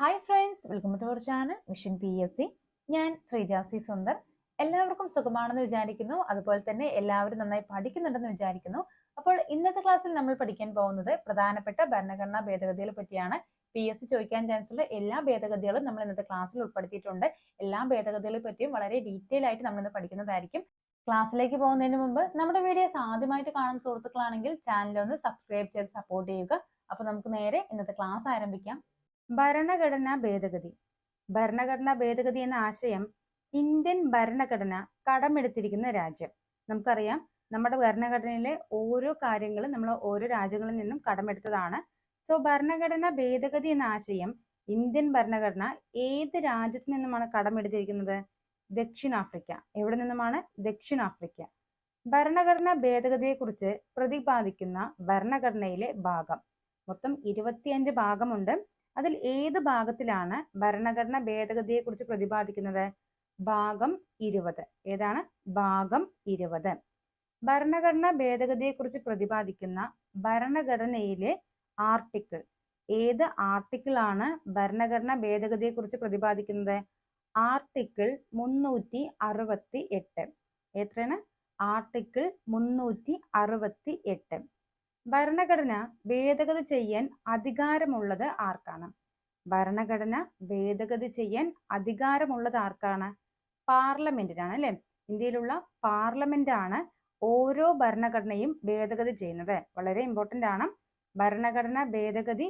Hi friends welcome to our channel mission P S C ഞാൻ ശ്രീജാസി സുന്ദർ. എല്ലാവർക്കും സുഖമാണെന്ന് വിചാരിക്കുന്നു. അതുപോലെ തന്നെ എല്ലാവരും നന്നായി പഠിക്കുന്നുണ്ടെന്ന് വിചാരിക്കുന്നു. അപ്പോൾ ഇന്നത്തെ ക്ലാസ്സിൽ നമ്മൾ പഠിക്കാൻ പോകുന്നത് പ്രധാനപ്പെട്ട ഭരണഘടനാ ഭേദഗതികളെ പറ്റിയാണ്. പി എസ് സി ചോദിക്കാൻ ചാൻസ് ഉള്ള എല്ലാ ഭേദഗതികളും നമ്മൾ ഇന്നത്തെ ക്ലാസ്സിൽ ഉൾപ്പെടുത്തിയിട്ടുണ്ട്. എല്ലാ ഭേദഗതികളെ പറ്റിയും വളരെ ഡീറ്റെയിൽ ആയിട്ട് നമ്മൾ ഇന്ന് പഠിക്കുന്നതായിരിക്കും. ക്ലാസ്സിലേക്ക് പോകുന്നതിന് മുമ്പ് നമ്മുടെ വീഡിയോസ് ആദ്യമായിട്ട് കാണുന്ന സുഹൃത്തുക്കളാണെങ്കിൽ ചാനൽ ഒന്ന് സബ്സ്ക്രൈബ് ചെയ്ത് സപ്പോർട്ട് ചെയ്യുക. അപ്പോൾ നമുക്ക് നേരെ ഇന്നത്തെ ക്ലാസ് ആരംഭിക്കാം. ഭരണഘടനാ ഭേദഗതി. ഭരണഘടനാ ഭേദഗതി എന്ന ആശയം ഇന്ത്യൻ ഭരണഘടന കടമെടുത്തിരിക്കുന്ന രാജ്യം. നമുക്കറിയാം നമ്മുടെ ഭരണഘടനയിലെ ഓരോ കാര്യങ്ങളും നമ്മൾ ഓരോ രാജ്യങ്ങളിൽ നിന്നും കടമെടുത്തതാണ്. സോ ഭരണഘടനാ ഭേദഗതി എന്ന ആശയം ഇന്ത്യൻ ഭരണഘടന ഏത് രാജ്യത്ത് നിന്നുമാണ് കടമെടുത്തിരിക്കുന്നത്? ദക്ഷിണാഫ്രിക്ക. എവിടെ നിന്നുമാണ്? ദക്ഷിണാഫ്രിക്ക. ഭരണഘടനാ ഭേദഗതിയെക്കുറിച്ച് പ്രതിപാദിക്കുന്ന ഭരണഘടനയിലെ ഭാഗം. മൊത്തം ഇരുപത്തിയഞ്ച് ഭാഗമുണ്ട്. അതിൽ ഏത് ഭാഗത്തിലാണ് ഭരണഘടന ഭേദഗതിയെക്കുറിച്ച് പ്രതിപാദിക്കുന്നത്? ഭാഗം ഇരുപത്. ഏതാണ്? ഭാഗം ഇരുപത്. ഭരണഘടന ഭേദഗതിയെക്കുറിച്ച് പ്രതിപാദിക്കുന്ന ഭരണഘടനയിലെ ആർട്ടിക്കിൾ. ഏത് ആർട്ടിക്കിൾ ആണ് ഭരണഘടന ഭേദഗതിയെക്കുറിച്ച് പ്രതിപാദിക്കുന്നത്? ആർട്ടിക്കിൾ മുന്നൂറ്റി അറുപത്തി എട്ട് എത്രയാണ്? ആർട്ടിക്കിൾ മുന്നൂറ്റി അറുപത്തി എട്ട് ഭരണഘടന ഭേദഗതി ചെയ്യാൻ അധികാരമുള്ളത് ആർക്കാണ്? ഭരണഘടന ഭേദഗതി ചെയ്യാൻ അധികാരമുള്ളത് ആർക്കാണ്? പാർലമെന്റിനാണ് അല്ലെ? ഇന്ത്യയിലുള്ള പാർലമെന്റ് ആണ് ഓരോ ഭരണഘടനയും ഭേദഗതി ചെയ്യുന്നത്. വളരെ ഇമ്പോർട്ടന്റ് ആണ്. ഭരണഘടന ഭേദഗതി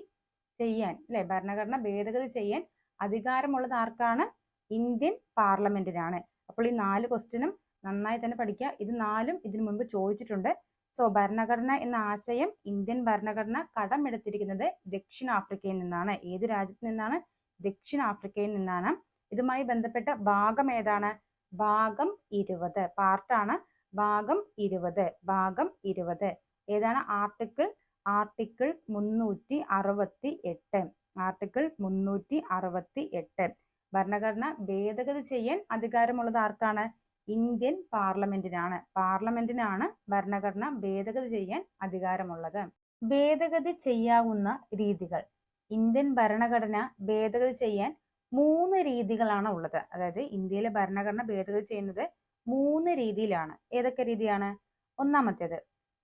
ചെയ്യാൻ അല്ലെ? ഭരണഘടന ഭേദഗതി ചെയ്യാൻ അധികാരമുള്ളത് ആർക്കാണ്? ഇന്ത്യൻ പാർലമെന്റിനാണ്. അപ്പോൾ ഈ നാല് ക്വസ്റ്റ്യനും നന്നായി തന്നെ പഠിക്കുക. ഇത് നാലും ഇതിനു മുൻപ് ചോദിച്ചിട്ടുണ്ട്. സോ ഭരണഘടന എന്ന ആശയം ഇന്ത്യൻ ഭരണഘടന കടമെടുത്തിരിക്കുന്നത് ദക്ഷിണാഫ്രിക്കയിൽ നിന്നാണ്. ഏത് രാജ്യത്ത് നിന്നാണ്? ദക്ഷിണാഫ്രിക്കയിൽ നിന്നാണ്. ഇതുമായി ബന്ധപ്പെട്ട ഭാഗം ഏതാണ്? ഭാഗം ഇരുപത്. പാർട്ടാണ് ഭാഗം ഇരുപത്. ഭാഗം ഇരുപത്. ഏതാണ്? ആർട്ടിക്കിൾ ആർട്ടിക്കിൾ മുന്നൂറ്റി അറുപത്തി എട്ട് ആർട്ടിക്കിൾ മുന്നൂറ്റി അറുപത്തി എട്ട് ഭരണഘടന ഭേദഗതി ചെയ്യാൻ അധികാരമുള്ളത് ആർക്കാണ്? ഇന്ത്യൻ പാർലമെന്റിനാണ്. പാർലമെന്റിനാണ് ഭരണഘടന ഭേദഗതി ചെയ്യാൻ അധികാരമുള്ളത്. ഭേദഗതി ചെയ്യാവുന്ന രീതികൾ. ഇന്ത്യൻ ഭരണഘടന ഭേദഗതി ചെയ്യാൻ മൂന്ന് രീതികളാണ് ഉള്ളത്. അതായത് ഇന്ത്യയിലെ ഭരണഘടന ഭേദഗതി ചെയ്യുന്നത് മൂന്ന് രീതിയിലാണ്. ഏതൊക്കെ രീതിയാണ്? ഒന്നാമത്തേത്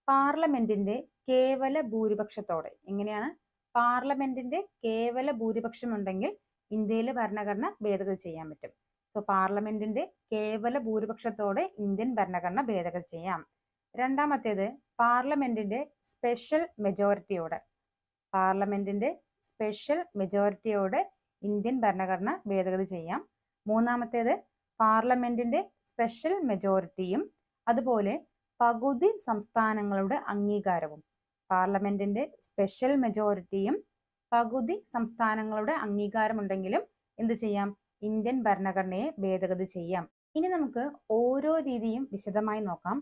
പാർലമെന്റിന്റെ കേവല ഭൂരിപക്ഷത്തോടെ. എങ്ങനെയാണ്? പാർലമെന്റിന്റെ കേവല ഭൂരിപക്ഷം ഉണ്ടെങ്കിൽ ഇന്ത്യയിലെ ഭരണഘടന ഭേദഗതി ചെയ്യാൻ പറ്റും. സോ പാർലമെന്റിന്റെ കേവല ഭൂരിപക്ഷത്തോടെ ഇന്ത്യൻ ഭരണഘടന ഭേദഗതി ചെയ്യാം. രണ്ടാമത്തേത് പാർലമെന്റിന്റെ സ്പെഷ്യൽ മെജോറിറ്റിയോടെ പാർലമെന്റിന്റെ സ്പെഷ്യൽ മെജോറിറ്റിയോടെ ഇന്ത്യൻ ഭരണഘടന ഭേദഗതി ചെയ്യാം. മൂന്നാമത്തേത് പാർലമെന്റിന്റെ സ്പെഷ്യൽ മെജോറിറ്റിയും അതുപോലെ പകുതി സംസ്ഥാനങ്ങളുടെ അംഗീകാരവും. പാർലമെന്റിന്റെ സ്പെഷ്യൽ മെജോറിറ്റിയും പകുതി സംസ്ഥാനങ്ങളുടെ അംഗീകാരമുണ്ടെങ്കിലും എന്ത് ചെയ്യാം? ഇന്ത്യൻ ഭരണഘടനയെ ഭേദഗതി ചെയ്യാം. ഇനി നമുക്ക് ഓരോ രീതിയും വിശദമായി നോക്കാം.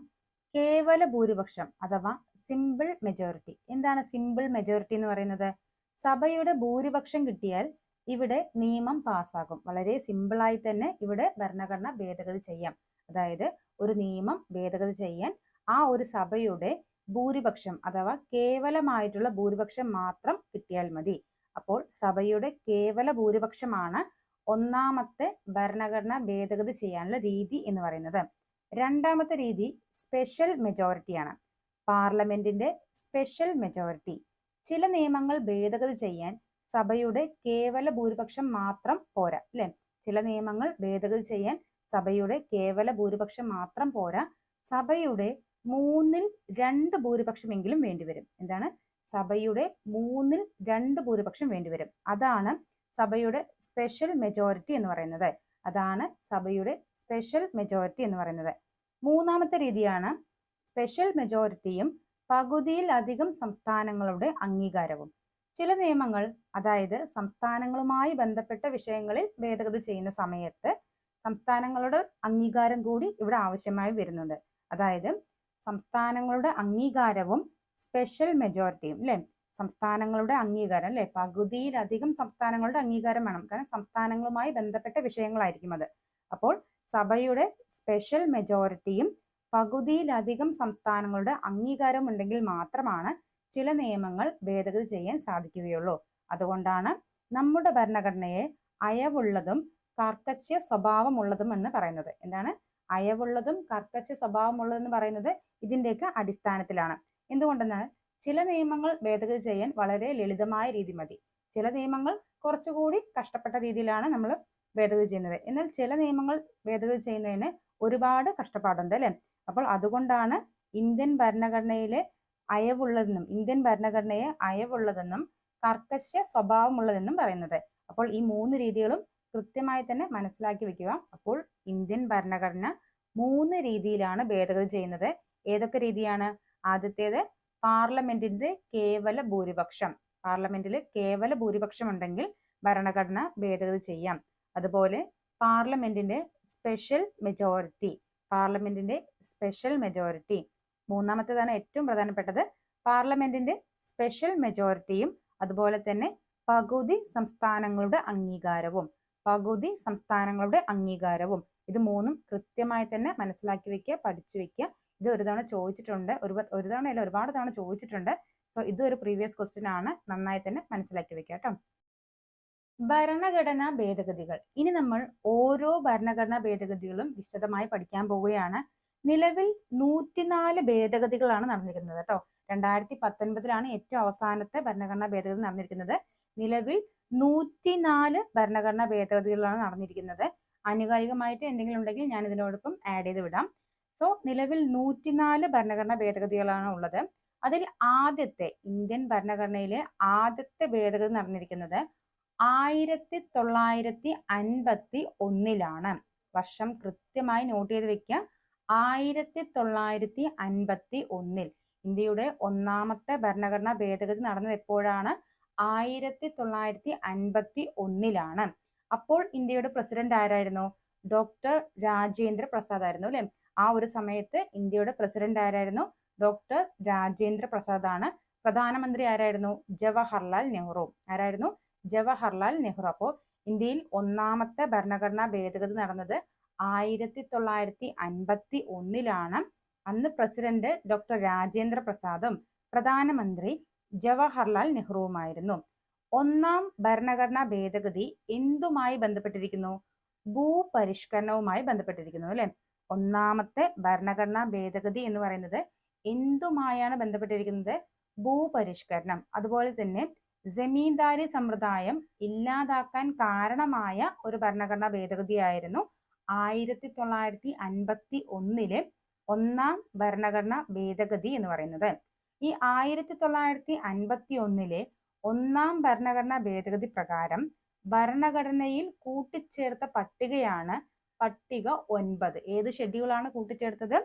കേവല ഭൂരിപക്ഷം അഥവാ സിമ്പിൾ മെജോറിറ്റി എന്താണ് സിമ്പിൾ മെജോറിറ്റി എന്ന് പറയുന്നത്? സഭയുടെ ഭൂരിപക്ഷം കിട്ടിയാൽ ഇവിടെ നിയമം പാസ്സാകും. വളരെ സിമ്പിളായി തന്നെ ഇവിടെ ഭരണഘടന ഭേദഗതി ചെയ്യാം. അതായത് ഒരു നിയമം ഭേദഗതി ചെയ്യാൻ ആ ഒരു സഭയുടെ ഭൂരിപക്ഷം അഥവാ കേവലമായിട്ടുള്ള ഭൂരിപക്ഷം മാത്രം കിട്ടിയാൽ മതി. അപ്പോൾ സഭയുടെ കേവല ഭൂരിപക്ഷമാണ് ഒന്നാമത്തെ ഭരണഘടന ഭേദഗതി ചെയ്യാനുള്ള രീതി എന്ന് പറയുന്നത്. രണ്ടാമത്തെ രീതി സ്പെഷ്യൽ മെജോറിറ്റിയാണ് പാർലമെന്റിന്റെ സ്പെഷ്യൽ മെജോറിറ്റി ചില നിയമങ്ങൾ ഭേദഗതി ചെയ്യാൻ സഭയുടെ കേവല ഭൂരിപക്ഷം മാത്രം പോരാ അല്ലെ? ചില നിയമങ്ങൾ ഭേദഗതി ചെയ്യാൻ സഭയുടെ കേവല ഭൂരിപക്ഷം മാത്രം പോരാ സഭയുടെ മൂന്നിൽ രണ്ട് ഭൂരിപക്ഷമെങ്കിലും വേണ്ടിവരും. എന്താണ്? സഭയുടെ മൂന്നിൽ രണ്ട് ഭൂരിപക്ഷം വേണ്ടിവരും. അതാണ് സഭയുടെ സ്പെഷ്യൽ മെജോറിറ്റി എന്ന് പറയുന്നത്. അതാണ് സഭയുടെ സ്പെഷ്യൽ മെജോറിറ്റി എന്ന് പറയുന്നത്. മൂന്നാമത്തെ രീതിയാണ് സ്പെഷ്യൽ മെജോറിറ്റിയും പകുതിയിൽ അധികം സംസ്ഥാനങ്ങളുടെ അംഗീകാരവും. ചില നിയമങ്ങൾ അതായത് സംസ്ഥാനങ്ങളുമായി ബന്ധപ്പെട്ട വിഷയങ്ങളിൽ ഭേദഗതി ചെയ്യുന്ന സമയത്ത് സംസ്ഥാനങ്ങളുടെ അംഗീകാരം കൂടി ഇവിടെ ആവശ്യമായി വരുന്നുണ്ട്. അതായത് സംസ്ഥാനങ്ങളുടെ അംഗീകാരവും സ്പെഷ്യൽ മെജോറിറ്റിയും അല്ലെ സംസ്ഥാനങ്ങളുടെ അംഗീകാരം അല്ലെ? പകുതിയിലധികം സംസ്ഥാനങ്ങളുടെ അംഗീകാരം വേണം. കാരണം സംസ്ഥാനങ്ങളുമായി ബന്ധപ്പെട്ട വിഷയങ്ങളായിരിക്കും അത്. അപ്പോൾ സഭയുടെ സ്പെഷ്യൽ മെജോറിറ്റിയും പകുതിയിലധികം സംസ്ഥാനങ്ങളുടെ അംഗീകാരം ഉണ്ടെങ്കിൽ മാത്രമാണ് ചില നിയമങ്ങൾ ഭേദഗതി ചെയ്യാൻ സാധിക്കുകയുള്ളൂ. അതുകൊണ്ടാണ് നമ്മുടെ ഭരണഘടനയെ അയവുള്ളതും കർക്കശ്യ സ്വഭാവമുള്ളതും എന്ന് പറയുന്നത്. എന്താണ്? അയവുള്ളതും കർക്കശ്യ സ്വഭാവമുള്ളതെന്ന് പറയുന്നത് ഇതിന്റെയൊക്കെ അടിസ്ഥാനത്തിലാണ്. എന്തുകൊണ്ടെന്നാൽ ചില നിയമങ്ങൾ ഭേദഗതി ചെയ്യാൻ വളരെ ലളിതമായ രീതി മതി. ചില നിയമങ്ങൾ കുറച്ചുകൂടി കഷ്ടപ്പെട്ട രീതിയിലാണ് നമ്മൾ ഭേദഗതി ചെയ്യുന്നത്. എന്നാൽ ചില നിയമങ്ങൾ ഭേദഗതി ചെയ്യുന്നതിന് ഒരുപാട് കഷ്ടപ്പാടുണ്ട് അല്ലേ? അപ്പോൾ അതുകൊണ്ടാണ് ഇന്ത്യൻ ഭരണഘടനയിലെ അയവുള്ളതെന്നും ഇന്ത്യൻ ഭരണഘടനയെ അയവുള്ളതെന്നും കർക്കശ സ്വഭാവമുള്ളതെന്നും പറയുന്നത്. അപ്പോൾ ഈ മൂന്ന് രീതികളും കൃത്യമായി തന്നെ മനസ്സിലാക്കി വെക്കുക. അപ്പോൾ ഇന്ത്യൻ ഭരണഘടന മൂന്ന് രീതിയിലാണ് ഭേദഗതി ചെയ്യുന്നത്. ഏതൊക്കെ രീതിയാണ്? ആദ്യത്തേത് പാർലമെന്റിന്റെ കേവല ഭൂരിപക്ഷം. പാർലമെന്റിൽ കേവല ഭൂരിപക്ഷം ഉണ്ടെങ്കിൽ ഭരണഘടന ഭേദഗതി ചെയ്യാം. അതുപോലെ പാർലമെന്റിന്റെ സ്പെഷ്യൽ മെജോറിറ്റി പാർലമെന്റിന്റെ സ്പെഷ്യൽ മെജോറിറ്റി. മൂന്നാമത്തേതാണ് ഏറ്റവും പ്രധാനപ്പെട്ടത്. പാർലമെന്റിന്റെ സ്പെഷ്യൽ മെജോറിറ്റിയും അതുപോലെ തന്നെ പകുതി സംസ്ഥാനങ്ങളുടെ അംഗീകാരവും പകുതി സംസ്ഥാനങ്ങളുടെ അംഗീകാരവും. ഇത് മൂന്നും കൃത്യമായി തന്നെ മനസ്സിലാക്കി വെക്കുക പഠിച്ചു വെക്കുക. ഇത് ഒരു തവണ ചോദിച്ചിട്ടുണ്ട് ഒരു ഒരു തവണ അല്ല ഒരുപാട് തവണ ചോദിച്ചിട്ടുണ്ട്. സോ ഇത് ഒരു പ്രീവിയസ് ക്വസ്റ്റ്യൻ ആണ്. നന്നായി തന്നെ മനസ്സിലാക്കി വെക്കുക കേട്ടോ. ഭരണഘടനാ ഭേദഗതികൾ. ഇനി നമ്മൾ ഓരോ ഭരണഘടനാ ഭേദഗതികളും വിശദമായി പഠിക്കാൻ പോവുകയാണ്. നിലവിൽ നൂറ്റിനാല് ഭേദഗതികളാണ് നടന്നിരിക്കുന്നത് കേട്ടോ. രണ്ടായിരത്തി പത്തൊൻപതിലാണ് ഏറ്റവും അവസാനത്തെ ഭരണഘടനാ ഭേദഗതി നടന്നിരിക്കുന്നത്. നിലവിൽ നൂറ്റിനാല് ഭരണഘടനാ ഭേദഗതികളാണ് നടന്നിരിക്കുന്നത്. ആനുകാലികമായിട്ട് എന്തെങ്കിലും ഉണ്ടെങ്കിൽ ഞാൻ ഇതിനോടൊപ്പം ആഡ് ചെയ്ത് വിടാം. സോ നിലവിൽ നൂറ്റിനാല് ഭരണഘടനാ ഭേദഗതികളാണ് ഉള്ളത്. അതിൽ ആദ്യത്തെ ഇന്ത്യൻ ഭരണഘടനയിലെ ആദ്യത്തെ ഭേദഗതി നടന്നിരിക്കുന്നത് ആയിരത്തി തൊള്ളായിരത്തി അൻപത്തി ഒന്നിലാണ് വർഷം കൃത്യമായി നോട്ട് ചെയ്ത് വെക്കുക. ആയിരത്തി തൊള്ളായിരത്തി അൻപത്തി ഒന്നിൽ ഇന്ത്യയുടെ ഒന്നാമത്തെ ഭരണഘടനാ ഭേദഗതി നടന്നത് എപ്പോഴാണ്? ആയിരത്തി തൊള്ളായിരത്തി അൻപത്തി ഒന്നിലാണ് അപ്പോൾ ഇന്ത്യയുടെ പ്രസിഡന്റ് ആരായിരുന്നു? ഡോക്ടർ രാജേന്ദ്ര പ്രസാദ് ആയിരുന്നു അല്ലെ? ആ ഒരു സമയത്ത് ഇന്ത്യയുടെ പ്രസിഡന്റ് ആരായിരുന്നു? ഡോക്ടർ രാജേന്ദ്ര പ്രസാദ് ആണ്. പ്രധാനമന്ത്രി ആരായിരുന്നു? ജവഹർലാൽ നെഹ്റു. ആരായിരുന്നു? ജവഹർലാൽ നെഹ്റു. അപ്പോൾ ഇന്ത്യയിൽ ഒന്നാമത്തെ ഭരണഘടനാ ഭേദഗതി നടന്നത് ആയിരത്തി തൊള്ളായിരത്തി അൻപത്തി ഒന്നിലാണ് അന്ന് പ്രസിഡന്റ് ഡോക്ടർ രാജേന്ദ്ര പ്രസാദും പ്രധാനമന്ത്രി ജവഹർലാൽ നെഹ്റുവുമായിരുന്നു. ഒന്നാം ഭരണഘടനാ ഭേദഗതി എന്തുമായി ബന്ധപ്പെട്ടിരിക്കുന്നു? ഭൂപരിഷ്കരണവുമായി ബന്ധപ്പെട്ടിരിക്കുന്നു അല്ലെ? ഒന്നാമത്തെ ഭരണഘടനാ ഭേദഗതി എന്ന് പറയുന്നത് എന്തുമായാണ് ബന്ധപ്പെട്ടിരിക്കുന്നത്? ഭൂപരിഷ്കരണം. അതുപോലെ തന്നെ ജമീന്ദാരി സമ്പ്രദായം ഇല്ലാതാക്കാൻ കാരണമായ ഒരു ഭരണഘടനാ ഭേദഗതിയായിരുന്നു ആയിരത്തി തൊള്ളായിരത്തി അൻപത്തി ഒന്നിലെ ഒന്നാം ഭരണഘടനാ ഭേദഗതി എന്ന് പറയുന്നത്. ഈ ആയിരത്തി തൊള്ളായിരത്തി അൻപത്തി ഒന്നിലെ ഒന്നാം ഭരണഘടനാ ഭേദഗതി പ്രകാരം ഭരണഘടനയിൽ കൂട്ടിച്ചേർത്ത പട്ടികയാണ് പട്ടിക ഒൻപത്. ഏത് ഷെഡ്യൂളാണ് കൂട്ടിച്ചേർത്തത്?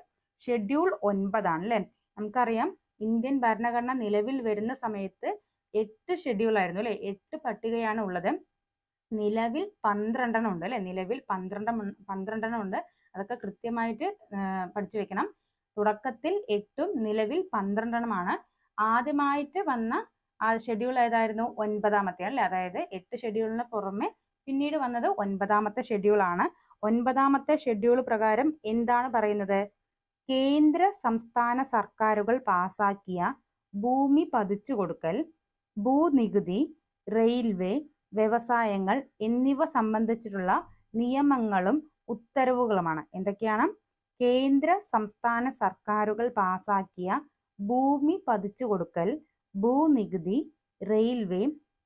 ഷെഡ്യൂൾ ഒൻപതാണ് അല്ലെ? നമുക്കറിയാം ഇന്ത്യൻ ഭരണഘടന നിലവിൽ വരുന്ന സമയത്ത് എട്ട് ഷെഡ്യൂൾ ആയിരുന്നു അല്ലെ? എട്ട് പട്ടികയാണ് ഉള്ളത്. നിലവിൽ പന്ത്രണ്ടെണ്ണം ഉണ്ട് അല്ലെ? നിലവിൽ പന്ത്രണ്ട് പന്ത്രണ്ടെണ്ണം ഉണ്ട്. അതൊക്കെ കൃത്യമായിട്ട് പഠിച്ചു വെക്കണം. തുടക്കത്തിൽ എട്ടും നിലവിൽ പന്ത്രണ്ടെണ്ണമാണ്. ആദ്യമായിട്ട് വന്ന ആ ഷെഡ്യൂൾ ഏതായിരുന്നു? ഒൻപതാമത്തെ അല്ലേ? അതായത് എട്ട് ഷെഡ്യൂളിന് പുറമെ പിന്നീട് വന്നത് ഒൻപതാമത്തെ ഷെഡ്യൂൾ ആണ്. ഒൻപതാമത്തെ ഷെഡ്യൂൾ പ്രകാരം എന്താണ് പറയുന്നത്? കേന്ദ്ര സംസ്ഥാന സർക്കാരുകൾ പാസാക്കിയ ഭൂമി പതിച്ചു കൊടുക്കൽ ഭൂനികുതി റെയിൽവേ വ്യവസായങ്ങൾ എന്നിവ സംബന്ധിച്ചിട്ടുള്ള നിയമങ്ങളും ഉത്തരവുകളുമാണ്. എന്തൊക്കെയാണ്? കേന്ദ്ര സംസ്ഥാന സർക്കാരുകൾ പാസാക്കിയ ഭൂമി പതിച്ചു കൊടുക്കൽ ഭൂനികുതി റെയിൽവേ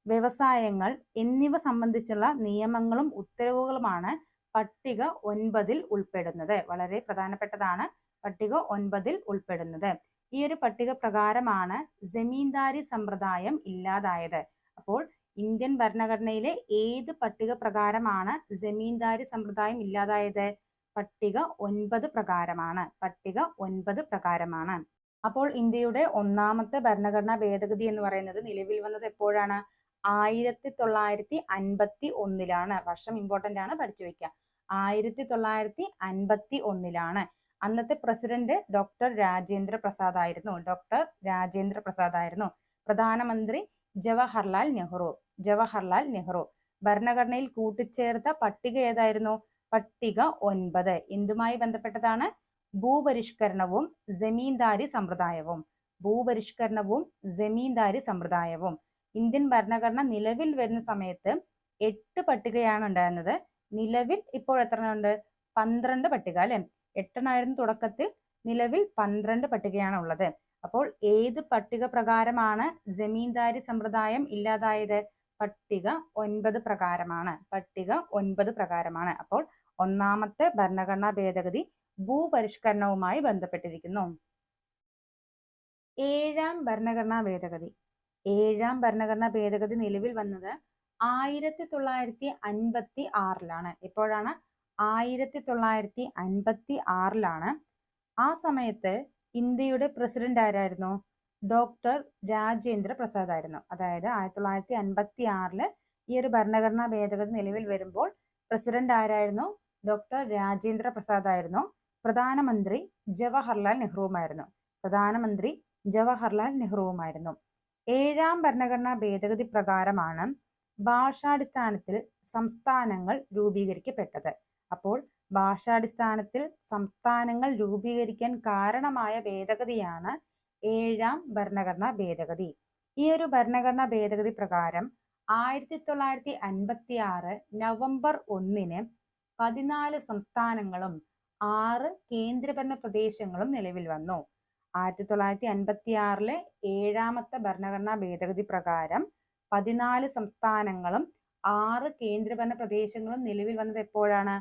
വ്യവസായങ്ങൾ എന്നിവ സംബന്ധിച്ചുള്ള നിയമങ്ങളും ഉത്തരവുകളുമാണ് പട്ടിക ഒൻപതിൽ ഉൾപ്പെടുന്നത്. വളരെ പ്രധാനപ്പെട്ടതാണ് പട്ടിക ഒൻപതിൽ ഉൾപ്പെടുന്നത്. ഈ ഒരു പട്ടിക പ്രകാരമാണ് ജമീന്ദാരി സമ്പ്രദായം ഇല്ലാതായത്. അപ്പോൾ ഇന്ത്യൻ ഭരണഘടനയിലെ ഏത് പട്ടിക പ്രകാരമാണ് ജമീന്ദാരി സമ്പ്രദായം ഇല്ലാതായത്? പട്ടിക ഒൻപത് പ്രകാരമാണ്. പട്ടിക ഒൻപത് പ്രകാരമാണ്. അപ്പോൾ ഇന്ത്യയുടെ ഒന്നാമത്തെ ഭരണഘടനാ ഭേദഗതി എന്ന് പറയുന്നത് നിലവിൽ വന്നത് എപ്പോഴാണ്? ആയിരത്തി തൊള്ളായിരത്തി അൻപത്തി ഒന്നിലാണ് വർഷം ഇമ്പോർട്ടന്റ് ആണ് പഠിച്ചു വെക്കുക ആയിരത്തി തൊള്ളായിരത്തി അൻപത്തി ഒന്നിലാണ് അന്നത്തെ പ്രസിഡന്റ് ഡോക്ടർ രാജേന്ദ്ര പ്രസാദ് ആയിരുന്നു. ഡോക്ടർ രാജേന്ദ്ര പ്രസാദ് ആയിരുന്നു. പ്രധാനമന്ത്രി ജവഹർലാൽ നെഹ്റു. ജവഹർലാൽ നെഹ്റു. ഭരണഘടനയിൽ കൂട്ടിച്ചേർത്ത പട്ടിക ഏതായിരുന്നു? പട്ടിക ഒൻപത്. എന്തുമായി ബന്ധപ്പെട്ടതാണ്? ഭൂപരിഷ്കരണവും ജമീന്ദാരി സമ്പ്രദായവും. ഭൂപരിഷ്കരണവും ജമീന്ദാരി സമ്പ്രദായവും. ഇന്ത്യൻ ഭരണഘടന നിലവിൽ വരുന്ന സമയത്ത് എട്ട് പട്ടികയാണ് ഉണ്ടായിരുന്നത്. നിലവിൽ ഇപ്പോൾ എത്ര ഉണ്ട്? പന്ത്രണ്ട് പട്ടിക അല്ലെ? എട്ടെണ്ണായിരുന്നു തുടക്കത്തിൽ. നിലവിൽ പന്ത്രണ്ട് പട്ടികയാണ് ഉള്ളത്. അപ്പോൾ ഏത് പട്ടിക പ്രകാരമാണ് ജമീന്ദാരി സമ്പ്രദായം ഇല്ലാതായത്? പട്ടിക ഒൻപത് പ്രകാരമാണ്. പട്ടിക ഒൻപത് പ്രകാരമാണ്. അപ്പോൾ ഒന്നാമത്തെ ഭരണഘടനാ ഭേദഗതി ഭൂപരിഷ്കരണവുമായി ബന്ധപ്പെട്ടിരിക്കുന്നു. ഏഴാം ഭരണഘടനാ ഭേദഗതി. ഏഴാം ഭരണഘടനാ ഭേദഗതി നിലവിൽ വന്നത് ആയിരത്തി തൊള്ളായിരത്തി അൻപത്തി ആറിലാണ് എപ്പോഴാണ്? ആയിരത്തി തൊള്ളായിരത്തി അൻപത്തി ആറിലാണ് ആ സമയത്ത് ഇന്ത്യയുടെ പ്രസിഡന്റ് ആരായിരുന്നു? ഡോക്ടർ രാജേന്ദ്ര പ്രസാദ് ആയിരുന്നു. അതായത് ആയിരത്തി തൊള്ളായിരത്തി അൻപത്തി ആറിൽ ഈ ഒരു ഭരണഘടനാ ഭേദഗതി നിലവിൽ വരുമ്പോൾ പ്രസിഡന്റ് ആരായിരുന്നു? ഡോക്ടർ രാജേന്ദ്ര പ്രസാദ് ആയിരുന്നു. പ്രധാനമന്ത്രി ജവഹർലാൽ നെഹ്റുവുമായിരുന്നു. പ്രധാനമന്ത്രി ജവഹർലാൽ നെഹ്റുവുമായിരുന്നു. ഏഴാം ഭരണഘടനാ ഭേദഗതി പ്രകാരമാണ് ഭാഷാടിസ്ഥാനത്തിൽ സംസ്ഥാനങ്ങൾ രൂപീകരിക്കപ്പെട്ടത്. അപ്പോൾ ഭാഷാടിസ്ഥാനത്തിൽ സംസ്ഥാനങ്ങൾ രൂപീകരിക്കാൻ കാരണമായ ഭേദഗതിയാണ് ഏഴാം ഭരണഘടനാ ഭേദഗതി. ഈ ഒരു ഭരണഘടനാ ഭേദഗതി പ്രകാരം ആയിരത്തി തൊള്ളായിരത്തി അൻപത്തി ആറ് നവംബർ ഒന്നിന് പതിനാല് സംസ്ഥാനങ്ങളും ആറ് കേന്ദ്രഭരണ പ്രദേശങ്ങളും നിലവിൽ വന്നു. ആയിരത്തി തൊള്ളായിരത്തി അൻപത്തി ആറിലെ ഏഴാമത്തെ ഭരണഘടനാ ഭേദഗതി പ്രകാരം പതിനാല് സംസ്ഥാനങ്ങളും ആറ് കേന്ദ്രഭരണ പ്രദേശങ്ങളും നിലവിൽ വന്നത് എപ്പോഴാണ്?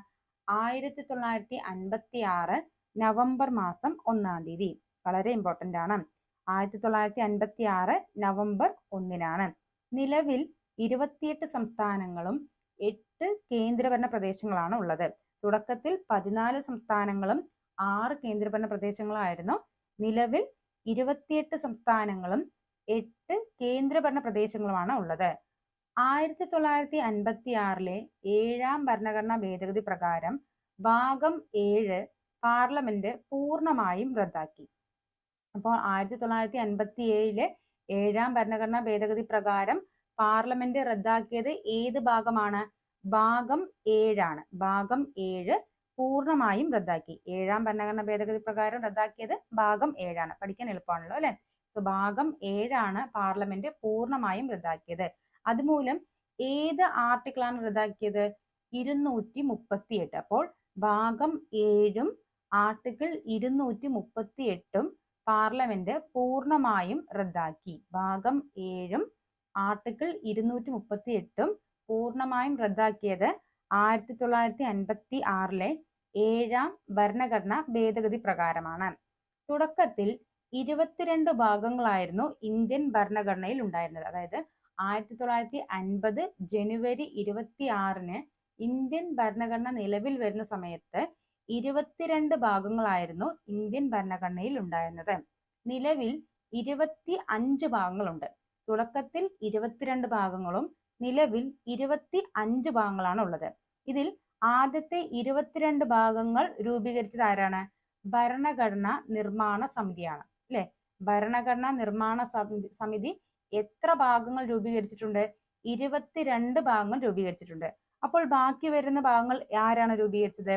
ആയിരത്തി തൊള്ളായിരത്തി അൻപത്തി ആറ് നവംബർ മാസം ഒന്നാം തീയതി. വളരെ ഇമ്പോർട്ടന്റ് ആണ്. ആയിരത്തി തൊള്ളായിരത്തി അൻപത്തി ആറ് നവംബർ ഒന്നിനാണ്. നിലവിൽ ഇരുപത്തിയെട്ട് സംസ്ഥാനങ്ങളും എട്ട് കേന്ദ്രഭരണ പ്രദേശങ്ങളാണ് ഉള്ളത്. തുടക്കത്തിൽ പതിനാല് സംസ്ഥാനങ്ങളും ആറ് കേന്ദ്രഭരണ പ്രദേശങ്ങളായിരുന്നു. നിലവിൽ ഇരുപത്തിയെട്ട് സംസ്ഥാനങ്ങളും എട്ട് കേന്ദ്രഭരണ പ്രദേശങ്ങളുമാണ് ഉള്ളത്. ആയിരത്തി തൊള്ളായിരത്തി അൻപത്തി ആറിലെ ഏഴാം ഭരണഘടനാ ഭേദഗതി പ്രകാരം ഭാഗം ഏഴ് പാർലമെന്റ് പൂർണമായും റദ്ദാക്കി. അപ്പോൾ ആയിരത്തി തൊള്ളായിരത്തി അൻപത്തി ഏഴിലെ ഏഴാം ഭരണഘടനാ ഭേദഗതി പ്രകാരം പാർലമെന്റ് റദ്ദാക്കിയത് ഏത് ഭാഗമാണ്? ഭാഗം ഏഴാണ്. ഭാഗം ഏഴ് പൂർണമായും റദ്ദാക്കി. ഏഴാം ഭരണഘടനാ ഭേദഗതി പ്രകാരം റദ്ദാക്കിയത് ഭാഗം ഏഴാണ്. പഠിക്കാൻ എളുപ്പമാണല്ലോ അല്ലെ? സോ ഭാഗം ഏഴാണ് പാർലമെന്റ് പൂർണമായും റദ്ദാക്കിയത്. അതുമൂലം ഏത് ആർട്ടിക്കിളാണ് റദ്ദാക്കിയത്? ഇരുന്നൂറ്റി മുപ്പത്തി എട്ട് അപ്പോൾ ഭാഗം ഏഴും ആർട്ടിക്കിൾ ഇരുന്നൂറ്റി മുപ്പത്തി എട്ടും പാർലമെന്റ് പൂർണമായും റദ്ദാക്കി. ഭാഗം ഏഴും ആർട്ടിക്കിൾ ഇരുന്നൂറ്റി മുപ്പത്തി എട്ടും പൂർണമായും റദ്ദാക്കിയത് ആയിരത്തി തൊള്ളായിരത്തി അൻപത്തി ആറിലെ ഏഴാം ഭരണഘടനാ ഭേദഗതി പ്രകാരമാണ്. തുടക്കത്തിൽ ഇരുപത്തിരണ്ട് ഭാഗങ്ങളായിരുന്നു ഇന്ത്യൻ ഭരണഘടനയിൽ ഉണ്ടായിരുന്നത്. അതായത് ആയിരത്തി തൊള്ളായിരത്തി അൻപത് ജനുവരി ഇരുപത്തി ആറിന് ഇന്ത്യൻ ഭരണഘടന നിലവിൽ വരുന്ന സമയത്ത് ഇരുപത്തിരണ്ട് ഭാഗങ്ങളായിരുന്നു ഇന്ത്യൻ ഭരണഘടനയിൽ ഉണ്ടായിരുന്നത്. നിലവിൽ ഇരുപത്തി അഞ്ച് ഭാഗങ്ങളുണ്ട്. തുടക്കത്തിൽ ഇരുപത്തിരണ്ട് ഭാഗങ്ങളും നിലവിൽ ഇരുപത്തി അഞ്ച് ഭാഗങ്ങളാണ് ഉള്ളത്. ഇതിൽ ആദ്യത്തെ ഇരുപത്തിരണ്ട് ഭാഗങ്ങൾ രൂപീകരിച്ചത് ആരാണ്? ഭരണഘടന നിർമ്മാണ സമിതിയാണ്. അല്ലെ? ഭരണഘടന നിർമ്മാണ സമിതി എത്ര ഭാഗങ്ങൾ രൂപീകരിച്ചിട്ടുണ്ട്? ഇരുപത്തിരണ്ട് ഭാഗങ്ങൾ രൂപീകരിച്ചിട്ടുണ്ട്. അപ്പോൾ ബാക്കി വരുന്ന ഭാഗങ്ങൾ ആരാണ് രൂപീകരിച്ചത്?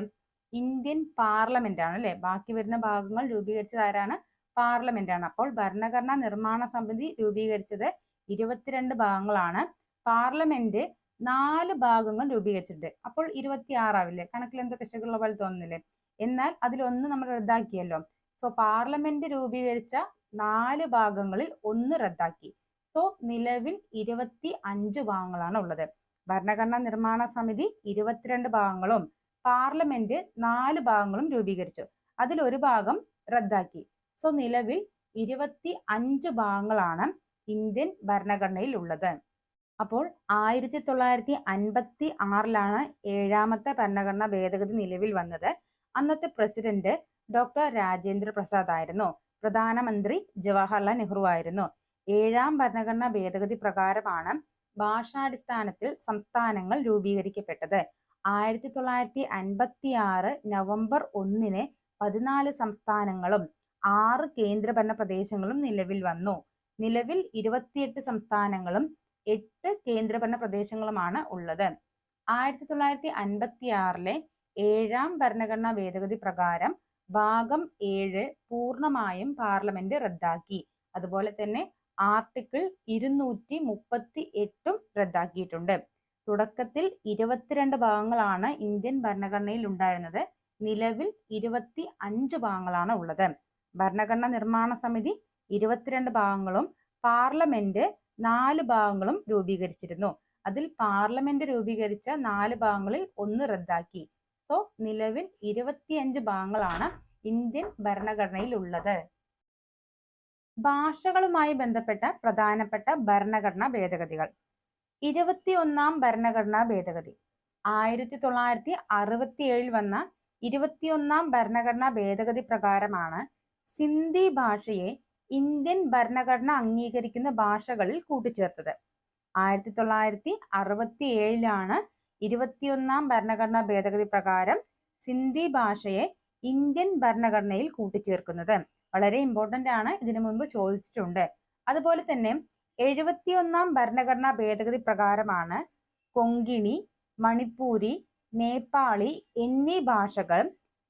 ഇന്ത്യൻ പാർലമെന്റ് ആണ് അല്ലെ? ബാക്കി വരുന്ന ഭാഗങ്ങൾ രൂപീകരിച്ചത് ആരാണ്? പാർലമെന്റ് ആണ് അപ്പോൾ ഭരണഘടനാ നിർമ്മാണ സമിതി രൂപീകരിച്ചത് ഇരുപത്തിരണ്ട് ഭാഗങ്ങളാണ്. പാർലമെന്റ് നാല് ഭാഗങ്ങൾ രൂപീകരിച്ചിട്ടുണ്ട്. അപ്പോൾ ഇരുപത്തി ആറാവില്ലേ കണക്കിൽ എന്തോ പിശകുള്ള പോലെ തോന്നുന്നില്ലേ? എന്നാൽ അതിലൊന്ന് നമ്മൾ റദ്ദാക്കിയല്ലോ. സോ പാർലമെന്റ് രൂപീകരിച്ച നാല് ഭാഗങ്ങളിൽ ഒന്ന് റദ്ദാക്കി. സോ നിലവിൽ ഇരുപത്തി അഞ്ച് ഭാഗങ്ങളാണ് ഉള്ളത്. ഭരണഘടനാ നിർമ്മാണ സമിതി ഇരുപത്തിരണ്ട് ഭാഗങ്ങളും പാർലമെന്റ് നാല് ഭാഗങ്ങളും രൂപീകരിച്ചു. അതിൽ ഒരു ഭാഗം റദ്ദാക്കി. സോ നിലവിൽ ഇരുപത്തി അഞ്ച് ഭാഗങ്ങളാണ് ഇന്ത്യൻ ഭരണഘടനയിൽ ഉള്ളത്. അപ്പോൾ ആയിരത്തി തൊള്ളായിരത്തി അൻപത്തി ആറിലാണ് ഏഴാമത്തെ ഭരണഘടനാ ഭേദഗതി നിലവിൽ വന്നത്. അന്നത്തെ പ്രസിഡന്റ് ഡോക്ടർ രാജേന്ദ്ര പ്രസാദ് ആയിരുന്നു. പ്രധാനമന്ത്രി ജവഹർലാൽ നെഹ്റു ആയിരുന്നു. ഏഴാം ഭരണഘടനാ ഭേദഗതി പ്രകാരമാണ് ഭാഷാടിസ്ഥാനത്തിൽ സംസ്ഥാനങ്ങൾ രൂപീകരിക്കപ്പെട്ടത്. ആയിരത്തി തൊള്ളായിരത്തി അൻപത്തി ആറ് നവംബർ ഒന്നിന് പതിനാല് സംസ്ഥാനങ്ങളും ആറ് കേന്ദ്രഭരണ പ്രദേശങ്ങളും നിലവിൽ വന്നു. നിലവിൽ ഇരുപത്തിയെട്ട് സംസ്ഥാനങ്ങളും എട്ട് കേന്ദ്രഭരണ പ്രദേശങ്ങളുമാണ് ഉള്ളത്. ആയിരത്തി തൊള്ളായിരത്തി അൻപത്തി ആറിലെ ഏഴാം ഭരണഘടനാ ഭേദഗതി പ്രകാരം ഭാഗം ഏഴ് പൂർണമായും പാർലമെന്റ് റദ്ദാക്കി. അതുപോലെ തന്നെ ആർട്ടിക്കിൾ ഇരുന്നൂറ്റി മുപ്പത്തി എട്ടും റദ്ദാക്കിയിട്ടുണ്ട്. തുടക്കത്തിൽ ഇരുപത്തിരണ്ട് ഭാഗങ്ങളാണ് ഇന്ത്യൻ ഭരണഘടനയിൽ ഉണ്ടായിരുന്നത്. നിലവിൽ ഇരുപത്തി അഞ്ച് ഭാഗങ്ങളാണ് ഉള്ളത്. ഭരണഘടനാ നിർമ്മാണ സമിതി ഇരുപത്തിരണ്ട് ഭാഗങ്ങളും പാർലമെന്റ് നാല് ഭാഗങ്ങളും രൂപീകരിച്ചിരുന്നു. അതിൽ പാർലമെന്റ് രൂപീകരിച്ച നാല് ഭാഗങ്ങളിൽ ഒന്ന് റദ്ദാക്കി. സോ നിലവിൽ ഇരുപത്തിയഞ്ച് ഭാഗങ്ങളാണ് ഇന്ത്യൻ ഭരണഘടനയിൽ ഉള്ളത് ഭാഷകളുമായി ബന്ധപ്പെട്ട പ്രധാനപ്പെട്ട ഭരണഘടനാ ഭേദഗതികൾ. ഇരുപത്തിയൊന്നാം ഭരണഘടനാ ഭേദഗതി. ആയിരത്തി തൊള്ളായിരത്തി അറുപത്തി ഏഴിൽ വന്ന ഇരുപത്തിയൊന്നാം ഭരണഘടനാ ഭേദഗതി പ്രകാരമാണ് സിന്ധി ഭാഷയെ ഇന്ത്യൻ ഭരണഘടന അംഗീകരിക്കുന്ന ഭാഷകളിൽ കൂട്ടിച്ചേർത്തത്. ആയിരത്തി തൊള്ളായിരത്തി അറുപത്തി ഏഴിലാണ് ഇരുപത്തിയൊന്നാം ഭരണഘടനാ ഭേദഗതി പ്രകാരം സിന്ധി ഭാഷയെ ഇന്ത്യൻ ഭരണഘടനയിൽ കൂട്ടിച്ചേർക്കുന്നത്. വളരെ ഇമ്പോർട്ടന്റ് ആണ്. ഇതിനു മുൻപ് ചോദിച്ചിട്ടുണ്ട്. അതുപോലെ തന്നെ എഴുപത്തിയൊന്നാം ഭരണഘടനാ ഭേദഗതി പ്രകാരമാണ് കൊങ്കിണി മണിപ്പൂരി നേപ്പാളി എന്നീ ഭാഷകൾ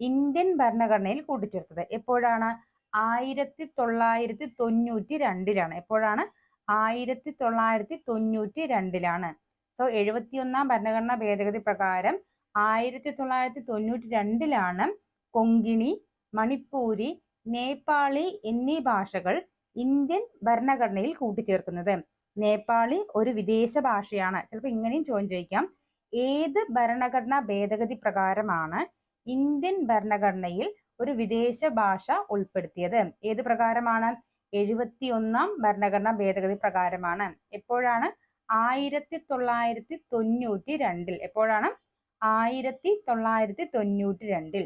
ഇന്ത്യൻ ഭരണഘടനയിൽ കൂട്ടിച്ചേർത്തത്. എപ്പോഴാണ്? ആയിരത്തി തൊള്ളായിരത്തി തൊണ്ണൂറ്റി രണ്ടിലാണ് എപ്പോഴാണ്? ആയിരത്തി തൊള്ളായിരത്തി തൊണ്ണൂറ്റി രണ്ടിലാണ് സോ എഴുപത്തിയൊന്നാം ഭരണഘടനാ ഭേദഗതി പ്രകാരം ആയിരത്തി തൊള്ളായിരത്തി തൊണ്ണൂറ്റി രണ്ടിലാണ് കൊങ്കിണി മണിപ്പൂരി നേപ്പാളി എന്നീ ഭാഷകൾ ഇന്ത്യൻ ഭരണഘടനയിൽ കൂട്ടിച്ചേർക്കുന്നത്. നേപ്പാളി ഒരു വിദേശ ഭാഷയാണ്. ചിലപ്പോൾ ഇങ്ങനെയും ചോദ്യം ചോദിക്കാം. ഏത് ഭരണഘടനാ ഭേദഗതി പ്രകാരമാണ് ഇന്ത്യൻ ഭരണഘടനയിൽ ഒരു വിദേശ ഭാഷ ഉൾപ്പെടുത്തിയത്. ഏത് പ്രകാരമാണ്? എഴുപത്തി ഒന്നാം ഭരണഘടനാ ഭേദഗതി പ്രകാരമാണ്. എപ്പോഴാണ്? ആയിരത്തി തൊള്ളായിരത്തി തൊണ്ണൂറ്റി രണ്ടിൽ എപ്പോഴാണ്? ആയിരത്തി തൊള്ളായിരത്തി തൊണ്ണൂറ്റി രണ്ടിൽ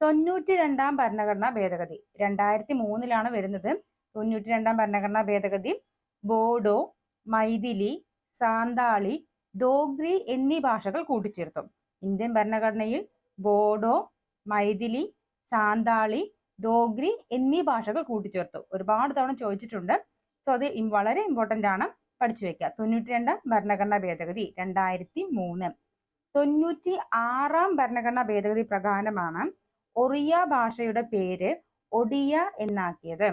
തൊണ്ണൂറ്റി രണ്ടാം ഭരണഘടനാ ഭേദഗതി. രണ്ടായിരത്തി മൂന്നിലാണ് വരുന്നത്. തൊണ്ണൂറ്റി രണ്ടാം ഭരണഘടനാ ഭേദഗതി. ബോഡോ മൈഥിലി സാന്താളി ഡോഗ്രി എന്നീ ഭാഷകൾ കൂട്ടിച്ചേർത്തു. ഇന്ത്യൻ ഭരണഘടനയിൽ ബോഡോ മൈഥിലി സാന്താളി ഡോഗ്രി എന്നീ ഭാഷകൾ കൂട്ടിച്ചേർത്തു. ഒരുപാട് തവണ ചോദിച്ചിട്ടുണ്ട്. സോ അത് വളരെ ഇമ്പോർട്ടന്റ് ആണ് പഠിച്ചു വെക്കുക തൊണ്ണൂറ്റി രണ്ടാം ഭരണഘടനാ ഭേദഗതി രണ്ടായിരത്തി മൂന്ന് തൊണ്ണൂറ്റി ആറാം ഭരണഘടനാ ഭേദഗതി പ്രകാരമാണ് ഒറിയ ഭാഷയുടെ പേര് ഒഡിയ എന്നാക്കിയത്.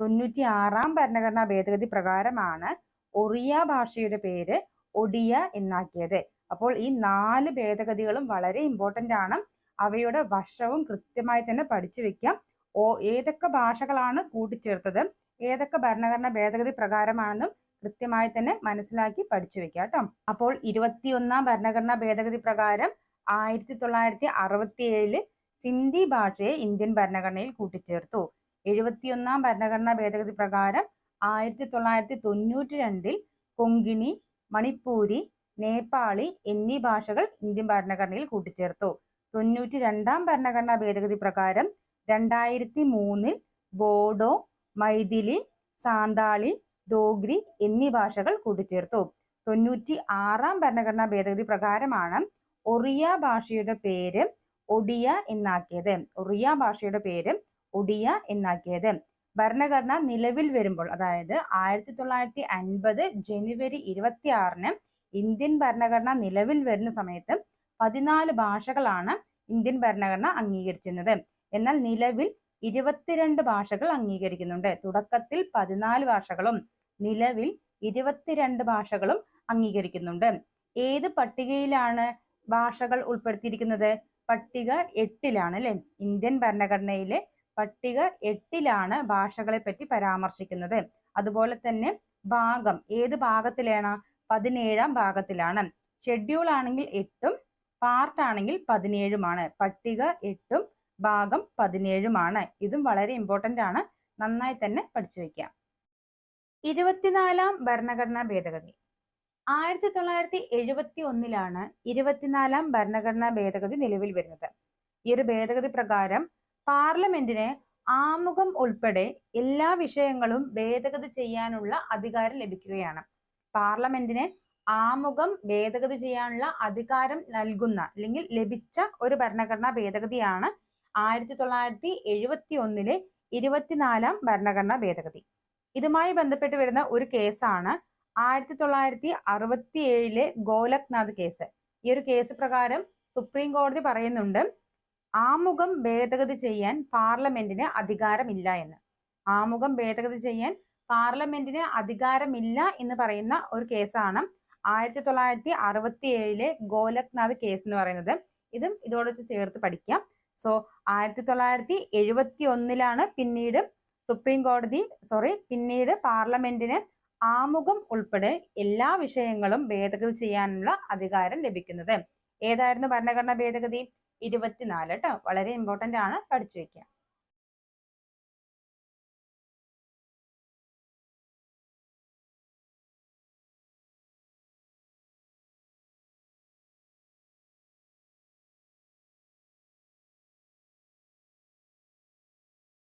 തൊണ്ണൂറ്റി ആറാം ഭരണഘടനാ ഭേദഗതി പ്രകാരമാണ് ഒറിയ ഭാഷയുടെ പേര് ഒഡിയ എന്നാക്കിയത്. അപ്പോൾ ഈ നാല് ഭേദഗതികളും വളരെ ഇമ്പോർട്ടന്റ് ആണ്. അവയുടെ വർഷവും കൃത്യമായി തന്നെ പഠിച്ചു വെക്കാം. ഓ ഏതൊക്കെ ഭാഷകളാണ് കൂട്ടിച്ചേർത്തത്? ഏതൊക്കെ ഭരണഘടന ഭേദഗതി പ്രകാരമാണെന്നും കൃത്യമായി തന്നെ മനസ്സിലാക്കി പഠിച്ചു വെക്കാം കേട്ടോ. അപ്പോൾ ഇരുപത്തിയൊന്നാം ഭരണഘടനാ ഭേദഗതി പ്രകാരം ആയിരത്തി തൊള്ളായിരത്തി അറുപത്തി ഏഴിൽ സിന്ധി ഭാഷയെ ഇന്ത്യൻ ഭരണഘടനയിൽ കൂട്ടിച്ചേർത്തു. എഴുപത്തിയൊന്നാം ഭരണഘടനാ ഭേദഗതി പ്രകാരം ആയിരത്തി തൊള്ളായിരത്തി തൊണ്ണൂറ്റി രണ്ടിൽ കൊങ്കിണി മണിപ്പൂരി നേപ്പാളി എന്നീ ഭാഷകൾ ഇന്ത്യൻ ഭരണഘടനയിൽ കൂട്ടിച്ചേർത്തു. തൊണ്ണൂറ്റി രണ്ടാം ഭരണഘടനാ ഭേദഗതി പ്രകാരം രണ്ടായിരത്തി മൂന്നിൽ ബോഡോ മൈഥിലി സാന്താളി ഡോഗ്രി എന്നീ ഭാഷകൾ കൂട്ടിച്ചേർത്തു. തൊണ്ണൂറ്റി ആറാം ഭരണഘടനാ ഭേദഗതി പ്രകാരമാണ് ഒറിയ ഭാഷയുടെ പേര് ഒഡിയ എന്നാക്കിയത്. ഒറിയ ഭാഷയുടെ പേര് ഒഡിയ എന്നാക്കിയത്. ഭരണഘടന നിലവിൽ വരുമ്പോൾ അതായത് ആയിരത്തി തൊള്ളായിരത്തി അൻപത് ജനുവരി ഇരുപത്തി ആറിന് ഇന്ത്യൻ ഭരണഘടന നിലവിൽ വരുന്ന സമയത്ത് പതിനാല് ഭാഷകളാണ് ഇന്ത്യൻ ഭരണഘടന അംഗീകരിച്ചിരുന്നത്. എന്നാൽ നിലവിൽ ഇരുപത്തിരണ്ട് ഭാഷകൾ അംഗീകരിക്കുന്നുണ്ട്. തുടക്കത്തിൽ പതിനാല് ഭാഷകളും നിലവിൽ ഇരുപത്തിരണ്ട് ഭാഷകളും അംഗീകരിക്കുന്നുണ്ട്. ഏത് പട്ടികയിലാണ് ഭാഷകൾ ഉൾപ്പെടുത്തിയിരിക്കുന്നത്? പട്ടിക എട്ടിലാണ് അല്ലെ? ഇന്ത്യൻ ഭരണഘടനയിലെ പട്ടിക എട്ടിലാണ് ഭാഷകളെ പറ്റി പരാമർശിക്കുന്നത്. അതുപോലെ തന്നെ ഭാഗം ഏത് ഭാഗത്തിലാണ്? പതിനേഴാം ഭാഗത്തിലാണ്. ഷെഡ്യൂൾ ആണെങ്കിൽ എട്ടും പാർട്ട് ആണെങ്കിൽ പതിനേഴുമാണ്. പട്ടിക എട്ടും ഭാഗം പതിനേഴുമാണ്. ഇതും വളരെ ഇമ്പോർട്ടന്റ് ആണ്. നന്നായി തന്നെ പഠിച്ചു വയ്ക്കാം ഇരുപത്തിനാലാം ഭരണഘടനാ ഭേദഗതി. ആയിരത്തി തൊള്ളായിരത്തി എഴുപത്തി ഒന്നിലാണ് ഇരുപത്തിനാലാം ഭരണഘടനാ ഭേദഗതി നിലവിൽ വരുന്നത്. ഈ ഒരു ഭേദഗതി പ്രകാരം പാർലമെന്റിന് ആമുഖം ഉൾപ്പെടെ എല്ലാ വിഷയങ്ങളും ഭേദഗതി ചെയ്യാനുള്ള അധികാരം ലഭിക്കുകയാണ്. പാർലമെന്റിന് ആമുഖം ഭേദഗതി ചെയ്യാനുള്ള അധികാരം നൽകുന്ന അല്ലെങ്കിൽ ലഭിച്ച ഒരു ഭരണഘടനാ ഭേദഗതിയാണ് ആയിരത്തി തൊള്ളായിരത്തി എഴുപത്തി ഒന്നിലെ ഇരുപത്തിനാലാം ഭരണഘടനാ ഭേദഗതി. ഇതുമായി ബന്ധപ്പെട്ട് വരുന്ന ഒരു കേസാണ് ആയിരത്തി തൊള്ളായിരത്തി അറുപത്തി ഏഴിലെ ഗോലക്നാഥ് കേസ്. ഈ ഒരു കേസ് പ്രകാരം സുപ്രീം കോടതി പറയുന്നുണ്ട് ആമുഖം ഭേദഗതി ചെയ്യാൻ പാർലമെന്റിന് അധികാരമില്ല എന്ന്. ആമുഖം ഭേദഗതി ചെയ്യാൻ പാർലമെന്റിന് അധികാരമില്ല എന്ന് പറയുന്ന ഒരു കേസാണ് ആയിരത്തി തൊള്ളായിരത്തി അറുപത്തി ഏഴിലെ ഗോലക്നാഥ് കേസ് എന്ന് പറയുന്നത്. ഇതും ഇതോടെ ചേർത്ത് പഠിക്കാം. സോ ആയിരത്തി തൊള്ളായിരത്തി എഴുപത്തി ഒന്നിലാണ് പിന്നീട് സുപ്രീം കോടതി സോറി പിന്നീട് പാർലമെന്റിന് ആമുഖം ഉൾപ്പെടെ എല്ലാ വിഷയങ്ങളും ഭേദഗതി ചെയ്യാനുള്ള അധികാരം ലഭിക്കുന്നത്. ഏതായിരുന്നു ഭരണഘടനാ ഭേദഗതി? ഇരുപത്തിനാല് കേട്ടോ വളരെ ഇമ്പോർട്ടന്റ് ആണ്. പഠിച്ചു വെക്കുക